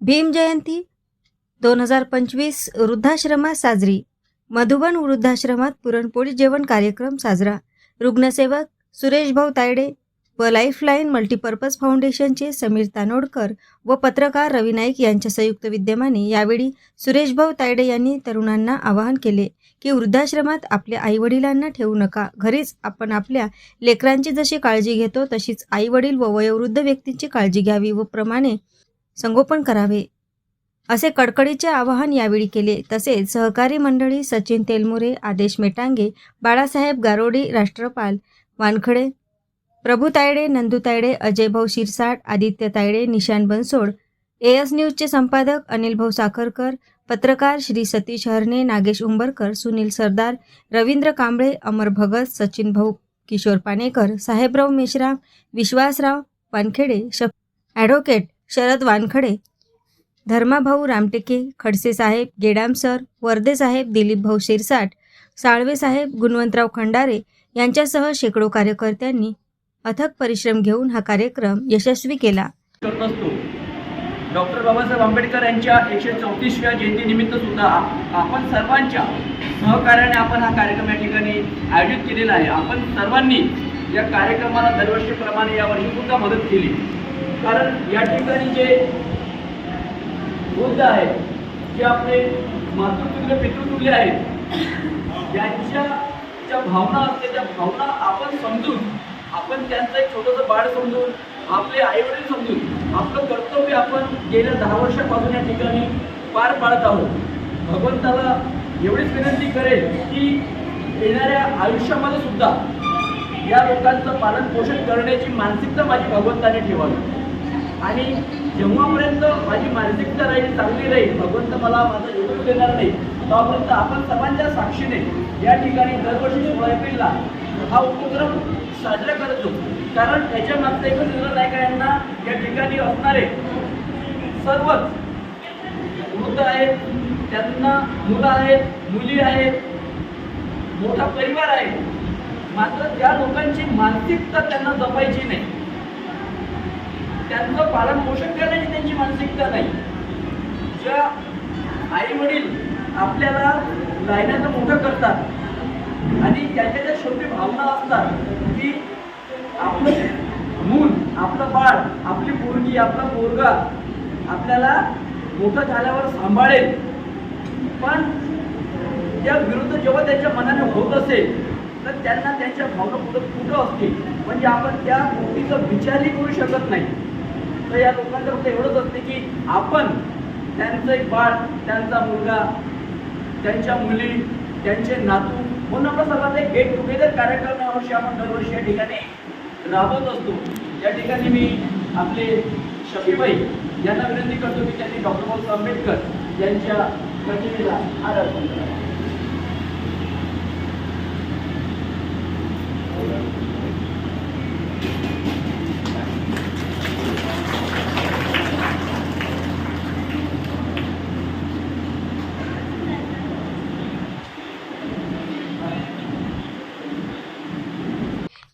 भीम जयंती दोन हजार पंचवीस वृद्धाश्रमात साजरी. मधुबन वृद्धाश्रमात पुरणपोळी जेवण कार्यक्रम साजरा. रुग्णसेवक सुरेशभाऊ तायडे व लाईफलाईन मल्टीपर्पज फाउंडेशनचे समीर तानोडकर व पत्रकार रवी नाईक यांच्या संयुक्त विद्यमाने यावेळी सुरेशभाऊ तायडे यांनी तरुणांना आवाहन केले की वृद्धाश्रमात आपल्या आईवडिलांना ठेवू नका. घरीच आपण आपल्या लेकरांची जशी काळजी घेतो तशीच आईवडील व वयोवृद्ध व्यक्तींची काळजी घ्यावी व प्रमाणे संगोपन करावे. असे कडकडीचे आवाहन यावेळी केले. तसेच सहकारी मंडळी सचिन तेलमुरे आदेश मेटांगे बाळासाहेब गारोडी राष्ट्रपाल वानखडे प्रभू तायडे नंदू तायडे अजय भाऊ शिरसाट आदित्य तायडे निशान बनसोड ए न्यूजचे संपादक अनिल भाऊ साखरकर पत्रकार श्री सतीश हरणे नागेश उंबरकर सुनील सरदार रवींद्र कांबळे अमर भगत सचिन भाऊ किशोर पानेकर साहेबराव मेश्राम विश्वासराव वानखेडे शक ॲडव्होकेट शरद वानखडे धर्माभाऊ रामटेके खडसे साहेब गेडाम सर वर्धे साहेब दिलीप शिरसाट साळवे साहेब गुणवंतराव खंडारे यांच्यासह शेकडो कार्यकर्त्यांनी अथक परिश्रम घेऊन हा कार्यक्रम यशस्वी केला. डॉक्टर बाबासाहेब आंबेडकर यांच्या एकशे चौतीसव्या जयंतीनिमित्त सुद्धा आपण सर्वांच्या सहकार्याने आपण हा कार्यक्रम या ठिकाणी आयोजित केलेला आहे. आपण सर्वांनी या कार्यक्रमाला दरवर्षीप्रमाणे यावर्षी सुद्धा मदत केली. कारण या ठिकाणी जे बुद्ध आहेत जे आपले मातृतुल्य पितृतुल्य आहेत यांच्या ज्या भावना असते त्या भावना आपण समजून आपण त्यांचं एक छोटंसं बाळ समजून आपले आईवडील समजून आपलं कर्तव्य आपण गेल्या दहा वर्षापासून या ठिकाणी पार पाडत आहोत. भगवंताला एवढीच विनंती करेल की येणाऱ्या आयुष्यामध्ये सुद्धा या लोकांचं पालन पोषण करण्याची मानसिकता माझी भगवंताने ठेवावी. आणि जेव्हापर्यंत माझी मानसिकता राहील चांगली राहील भगवंत मला माझा निवडून देणार नाही तेव्हापर्यंत आपण सर्वांच्या साक्षीने या ठिकाणी दरवर्षी सोळा एप्रिलला हा उपक्रम साजरा करतो. कारण त्याच्या मागचं एकच निर्णय नाही यांना या ठिकाणी असणारे सर्वच वृद्ध आहेत त्यांना मुलं आहेत मुली आहेत मोठा परिवार आहे. मात्र त्या लोकांची मानसिकता त्यांना जपायची नाही. त्यांचं पालन पोषण करण्याची त्यांची मानसिकता नाही. ज्या आई वडील आपल्याला लायण्याचं मोठं करतात आणि त्याच्या ज्या शेवटी भावना असतात की आपलं मूल आपलं बाळ आपली पोरगी आपला पोरगा आपल्याला मोठं झाल्यावर सांभाळेल. पण त्या विरुद्ध जेव्हा त्यांच्या मनाने होत असेल तर त्यांना त्यांच्या भावना कुठं कुठं असतील. म्हणजे आपण त्या गोष्टीचा विचारही करू शकत नाही. तर या लोकांचं फक्त एवढंच असते की आपण त्यांचं एक बाळ त्यांचा मुलगा त्यांच्या मुली त्यांचे नातू म्हणून आपला सर्वांचा एक गेट टुगेदर कार्यक्रम यावर्षी आपण दरवर्षी या ठिकाणी राबवत असतो. या ठिकाणी मी आपले शफीबाई यांना विनंती करतो की त्यांनी डॉक्टर बाबासाहेब आंबेडकर यांच्या प्रतिमेला आदर करा.